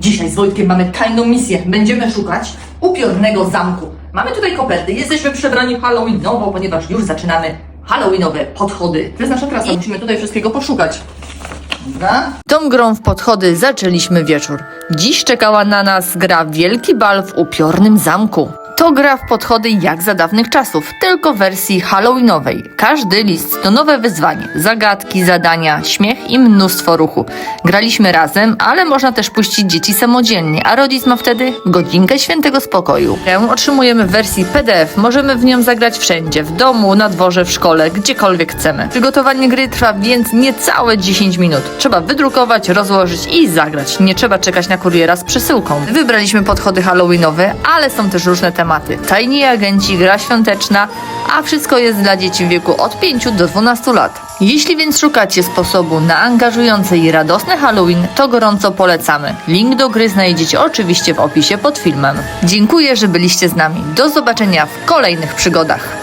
Dzisiaj z Wojtkiem mamy tajną misję. Będziemy szukać upiornego zamku. Mamy tutaj koperty. Jesteśmy przebrani halloweenowo, ponieważ już zaczynamy halloweenowe podchody. To jest nasza trasa. Musimy tutaj wszystkiego poszukać. Dobra. Tą grą w podchody zaczęliśmy wieczór. Dziś czekała na nas gra Wielki Bal w upiornym zamku. To gra w podchody jak za dawnych czasów, tylko w wersji halloweenowej. Każdy list to nowe wyzwanie, zagadki, zadania, śmiech i mnóstwo ruchu. Graliśmy razem, ale można też puścić dzieci samodzielnie, a rodzic ma wtedy godzinkę świętego spokoju. Grę otrzymujemy w wersji PDF, możemy w nią zagrać wszędzie, w domu, na dworze, w szkole, gdziekolwiek chcemy. Przygotowanie gry trwa więc niecałe 10 minut. Trzeba wydrukować, rozłożyć i zagrać. Nie trzeba czekać na kuriera z przesyłką. Wybraliśmy podchody halloweenowe, ale są też różne tematy. Tajni agenci, gra świąteczna, a wszystko jest dla dzieci w wieku od 5 do 12 lat. Jeśli więc szukacie sposobu na angażujący i radosny Halloween, to gorąco polecamy. Link do gry znajdziecie oczywiście w opisie pod filmem. Dziękuję, że byliście z nami. Do zobaczenia w kolejnych przygodach.